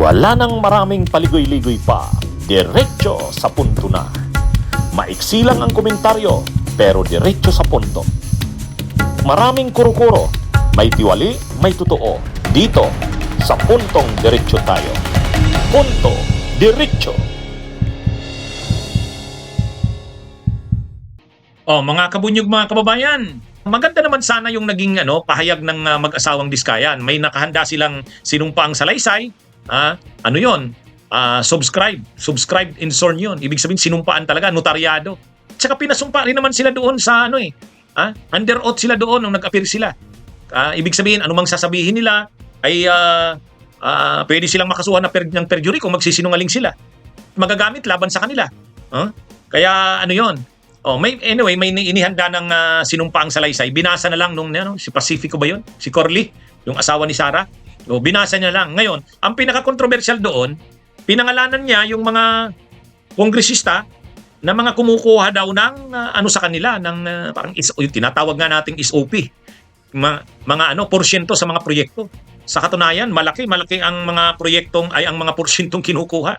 Wala nang maraming paligoy-ligoy pa. Diretso sa punto na. Maiksi lang ang komentaryo, pero diretso sa punto. Maraming kuro-kuro. May tiwali, may totoo. Dito, sa puntong diretso tayo. Punto, diretso. Oh, mga kabunyog mga kababayan, maganda naman sana yung naging ano, pahayag ng ah, mag-asawang Diskayan. May nakahanda silang sinumpaang salaysay. Ah, ano 'yon? Ah, subscribe. Subscribe in sorn 'yon. Ibig sabihin sinumpaan talaga, notaryado. Tsaka pinasumpa rin naman sila doon sa ano eh. Ah, under oath sila doon nung nag-appear sila. Ah, ibig sabihin, anumang sasabihin nila ay ah, ah, pwede silang makasuhan ng, per- ng perjury kung magsisinungaling sila. Magagamit laban sa kanila. Huh? Kaya ano 'yon? Oh, may anyway, may inihanda ng ah, sinumpaang salaysay. Binasa na lang nung ano, si Pacifico ba 'yon? Si Corley, yung asawa ni Sarah. O binasa niya lang. Ngayon, ang pinaka-controversial doon, pinangalanan niya yung mga kongresista na mga kumukuha daw ng ah, ano sa kanila ng ah, parang is, yung tinatawag nga nating SOP. Mga, mga ano porsyento sa mga proyekto. Sa katunayan, malaki malaki ang mga proyektong ay ang mga porsyentong kinukuha.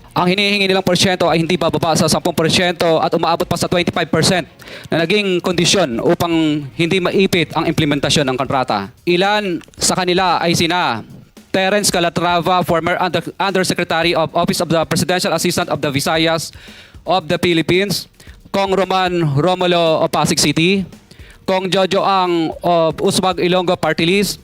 Ang hinihingi nilang porsyento ay hindi bababa sa 10% at umaabot pa sa 25% na naging kondisyon upang hindi maipit ang implementasyon ng kontrata. Ilan sa kanila ay sina Terence Calatrava, former Under- Undersecretary of Office of the Presidential Assistant of the Visayas of the Philippines, Kong Roman Romulo of Pasig City, Kong Jojo Ang of Usmag Ilonggo Party List,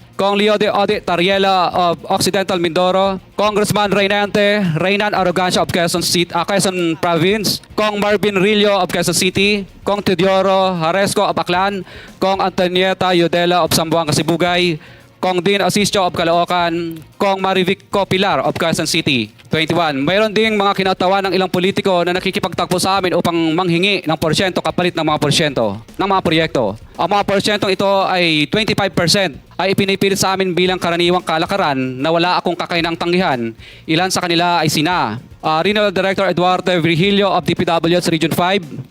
Kong Leo de Ode Tariela of Occidental Mindoro, Congressman Reynante Reynan Arrogancia of Quezon City, ah, Quezon Province, Kong Marvin Rillo of Quezon City, Kong Teodoro Haresco of Aklan, Kong Antonieta Yudela of Sambuanga Sibugay, Kong Dean Asisio of Caloocan, Kong Marivic Copilar of Quezon City. 21. Mayroon ding mga kinatawa ng ilang politiko na nakikipagtakbo sa amin upang manghingi ng porsyento kapalit ng mga porsyento ng mga proyekto. Ang mga porsyentong ito ay 25% ay ipinipilit sa amin bilang karaniwang kalakaran na wala akong kakainang tanggihan. Ilan sa kanila ay sina ah, Regional Director Eduardo Virgilio of DPWS Region 5,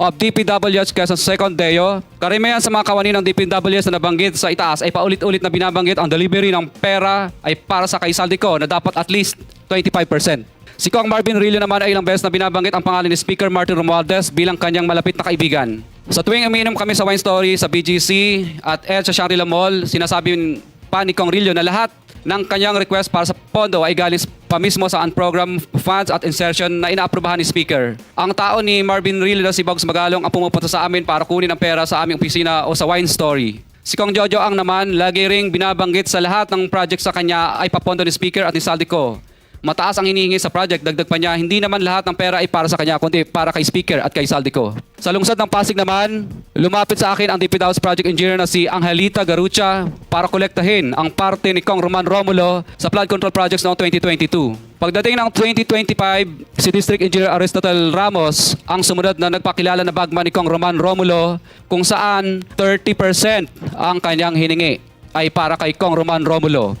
of DPWH Quezon Second Deo. Karamihan sa mga kawani ng DPWH na nabanggit sa itaas ay paulit-ulit na binabanggit ang delivery ng pera ay para sa kaisaldi ko na dapat at least 25%. Si Kong Marvin Rillo naman ay ilang beses na binabanggit ang pangalan ni Speaker Martin Romualdez bilang kanyang malapit na kaibigan. Sa tuwing umiinom kami sa Wine Story sa BGC at Ed sa Shangri-La Mall, sinasabi pa ni Kong Rillo na lahat ng kanyang request para sa pondo ay galing pa mismo sa unprogram funds at insertion na inaaprubahan ni Speaker. Ang tao ni Marvin Rillo si Bogs Magalong ang pumupunta sa amin para kunin ang pera sa aming opisina o sa Wine Story. Si Kong Jojo ang naman lagi ring binabanggit sa lahat ng project sa kanya ay papondo ni Speaker at ni Saldico. Mataas ang hinihingi sa project, dagdag pa niya, hindi naman lahat ng pera ay para sa kanya, kundi para kay Speaker at kay Saldico. Sa lungsod ng Pasig naman, lumapit sa akin ang DPW's project engineer na si Angelita Garucha para kolektahin ang parte ni Kong Roman Romulo sa flood control projects noong 2022. Pagdating ng 2025, si District Engineer Aristotle Ramos ang sumunod na nagpakilala na bagman ni Kong Roman Romulo kung saan 30% ang kanyang hiningi ay para kay Kong Roman Romulo.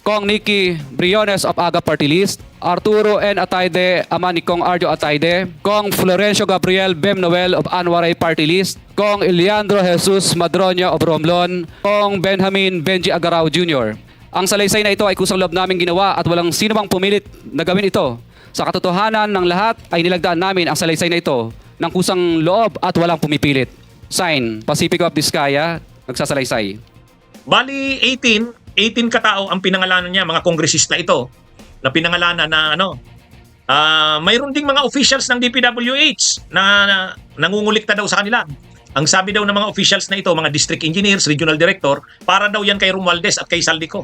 Kong Nikki Briones of Aga Party List, Arturo N. Atayde, ama ni Kong Arjo Atayde, Kong Florencio Gabriel Bem Noel of Anwaray Party List, Kong Eliandro Jesus Madroña of Romblon, Kong Benjamin Benji Agarao Jr. Ang salaysay na ito ay kusang loob namin ginawa at walang sino mang pumilit na gawin ito. Sa katotohanan ng lahat ay nilagdaan namin ang salaysay na ito ng kusang loob at walang pumipilit. Sign, Pacific of Vizcaya, nagsasalaysay. Bali 18, 18 katao ang pinangalanan niya, mga kongresista ito, na pinangalanan na ano, ah mayroon ding mga officials ng DPWH na, na nangungulikta daw sa kanila. Ang sabi daw ng mga officials na ito, mga district engineers, regional director, para daw yan kay Romualdez at kay Saldico.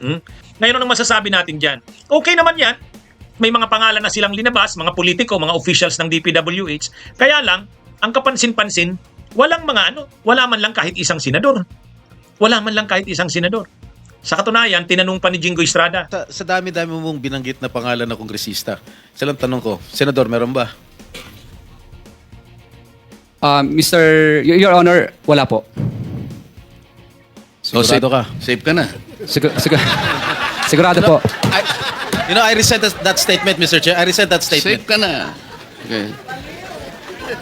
Hmm? Ngayon ano masasabi natin dyan? Okay naman yan. May mga pangalan na silang linabas, mga politiko, mga officials ng DPWH. Kaya lang, ang kapansin-pansin, walang mga ano, wala man lang kahit isang senador. Wala man lang kahit isang senador. Sa katunayan, tinanong pa ni Jingo Estrada, Sa, sa dami-dami mong binanggit na pangalan ng kongresista, isa lang tanong ko, Senador, meron ba? Uh, Mr. Y- Your Honor, wala po. So, Sigurado safe, ka? safe ka na. Sigur- sigur- sigurado po. I, you know, I resent that, that statement, Mr. Chair. I resent that statement. Safe ka na. Okay.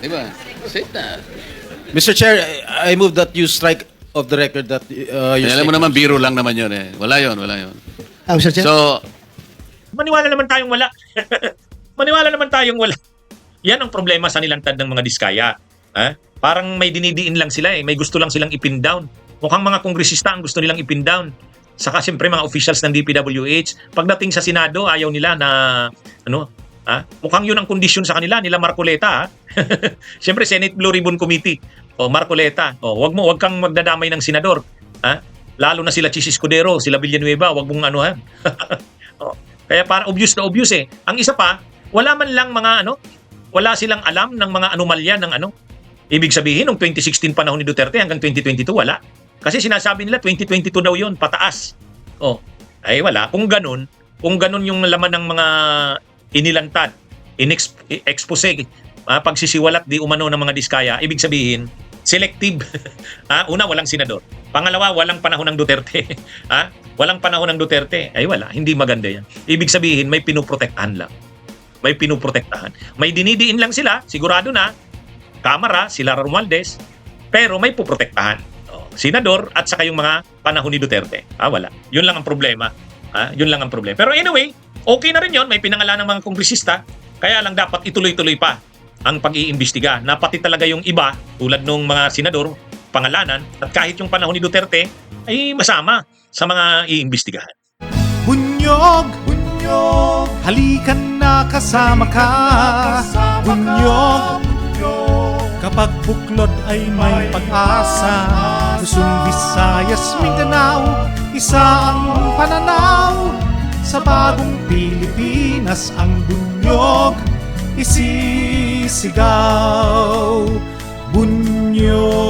Di ba? Safe na. Mr. Chair, I, I move that you strike of the record that uh, your Eh, alam mo naman, biro lang naman yun eh. Wala yun, wala yun. Ah, Mr. Chair? So, maniwala naman tayong wala. maniwala naman tayong wala. Yan ang problema sa nilantad ng mga diskaya. Ha? Parang may dinidiin lang sila eh. May gusto lang silang ipin down. Mukhang mga kongresista ang gusto nilang ipin down. Saka siyempre mga officials ng DPWH. Pagdating sa Senado, ayaw nila na ano, ha? Mukhang yun ang kondisyon sa kanila, nila Marcoleta. Ha? siyempre Senate Blue Ribbon Committee. O Marcoleta. O wag mo, wag kang magdadamay ng senador. Ha? Lalo na sila Chis Escudero, sila Villanueva, wag mong ano ha. O, Kaya para obvious na obvious eh. Ang isa pa, wala man lang mga ano, wala silang alam ng mga anomalya ng ano. Ibig sabihin, nung 2016 panahon ni Duterte hanggang 2022, wala. Kasi sinasabi nila 2022 daw yun, pataas. Oh, ay wala. Kung ganun, kung ganun yung laman ng mga inilantad, in-expose, ah, pagsisiwalat di umano ng mga diskaya, ibig sabihin, selective. ah, una, walang senador. Pangalawa, walang panahon ng Duterte. ah, walang panahon ng Duterte. Ay wala, hindi maganda yan. Ibig sabihin, may pinuprotektahan lang. May pinuprotektahan. May dinidiin lang sila, sigurado na, Kamara, sila Romualdez, pero may puprotektahan. Oh, senador at saka yung mga panahon ni Duterte. Ah, wala. Yun lang ang problema. Ah, yun lang ang problema. Pero anyway, okay na rin yun. May pinangalan ng mga kongresista. Kaya lang dapat ituloy-tuloy pa ang pag-iimbestiga na pati talaga yung iba tulad nung mga senador, pangalanan at kahit yung panahon ni Duterte ay masama sa mga iimbestigahan. Bunyog, bunyog, halikan na kasama ka. Bunyog, kapag buklod ay may pag-asa. Luzon, Visayas, Mindanao, isa ang pananaw. Sa bagong Pilipinas ang bunyog isisigaw. Bunyog.